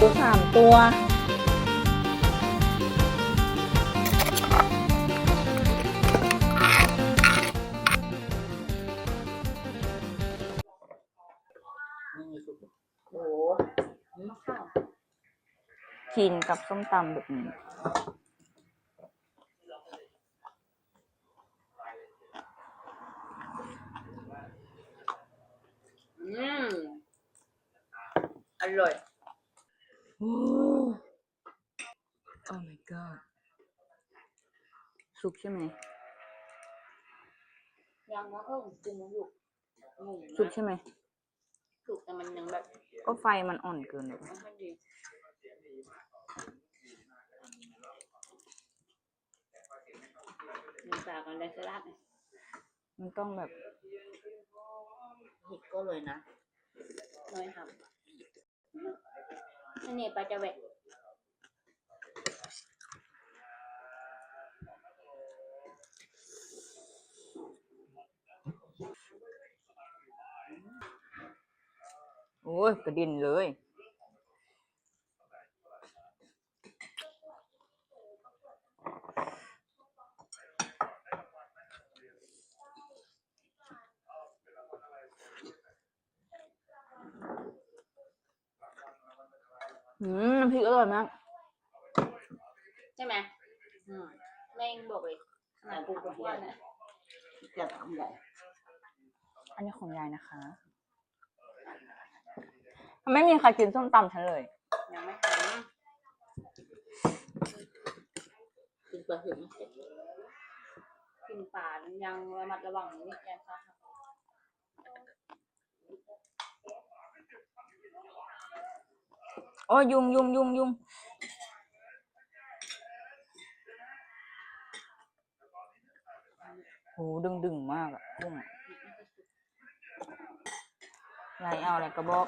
ตัวสามตัว โอ้โหมะข้าวกินกับส้มตำแบบนี้อืมอร่อย โอ้ oh my god สุกใช่ไหมยังมะเอิ้งกินนะลูกหมูสุกใช่ไหม สุกแต่มันยังแบบก็ไฟมันอ่อนเกินเลยไม่ค่อยดีมีปากกันได้สลัดมันต้องแบบเห็ดก็เลยนะน้อยครับอั นนี้ปลาจะเวกโอ้ยกระดินเลย อืมน้ำพริกอร่อยมาก ใช่ไหมอืมแม่งบอกเลยขนาดปลูกกับเพื่อนนะจะทำใหญ่อันนี้ของยายนะคะ ไม่มีใครกินส้มตำฉันเลย ยังไม่ทำกินปลาถึงกินป่ายังระมัดระวังนิดยังค่ะ โอ้ยยุงยุงยุงยุงโหดึงดึงมากอะกุ้งอะยายเอาอะไรกระบอก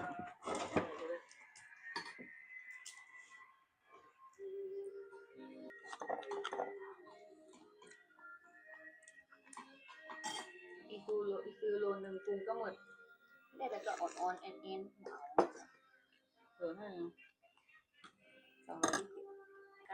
อีกูโลอีกูโลหนึ่งกูก็หมดได้แต่ก็อ่อนอ่อนๆแอนแอนเหมาเออให้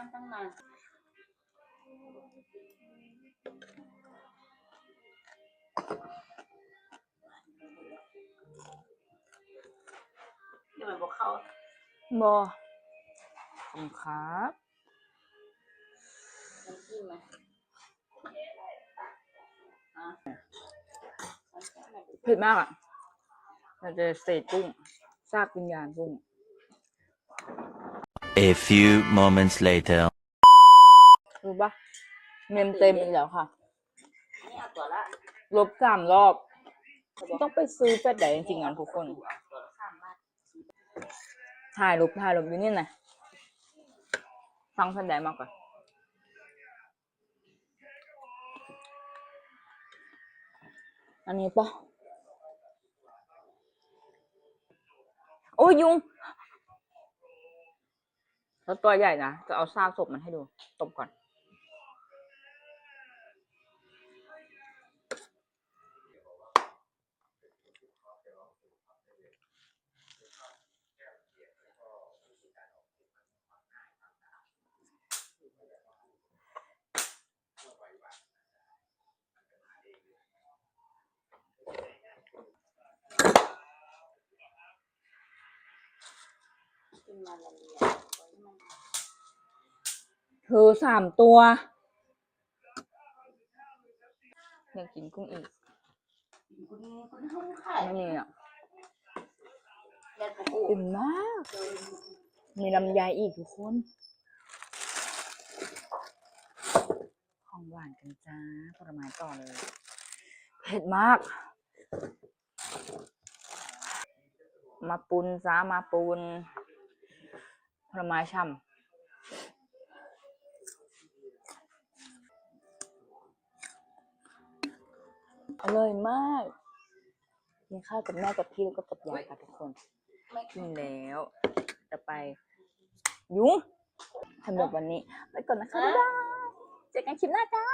นั่งนานยังนานเดี๋ยวมันบอกเข้าบอขอบคุณครับน้ำจิ้มไหมอะเผ็ดมากอะเราจะเศษกุ้งซากวิญญาณกุ้ง A few moments later. รู้ปะเมมเต็มอีกแล้วค่ะอันนี้เอาตัวละลบสามรอบ ต้องไปซื้อแฟลชไดร์จริงๆอะทุกคน ถ่ายรูปถ่ายรูปอยู่นี่นะฟังแฟลชไดร์มากกว่าอันนี้ปะโอ้ยยุง แล้วตัวใหญ่นะ จะเอาซากศพมันให้ดูตบก่อนกินมาละเอียดไว้มัน เธอสามตัวอยากกินกุ้งอีกคุณคุณห้องไข่ไม่มีอะแดดปูอิ่มมาก มีลำไยอีกทุกคน ของหวานกันจ้าผลไม้ต่อเลย เผ็ดมาก มาปุนซามาปุน ผลไม้ช่ำอร่อยมากกินข้าวกับแม่กับพี่แล้วก็กับยายค่ะทุกคนไม่กินแล้วจะไป ยุ้งสำหรับวันนี้ ไปก่อนนะคะบ๊ายบายเจอกันคลิปหน้าจ้า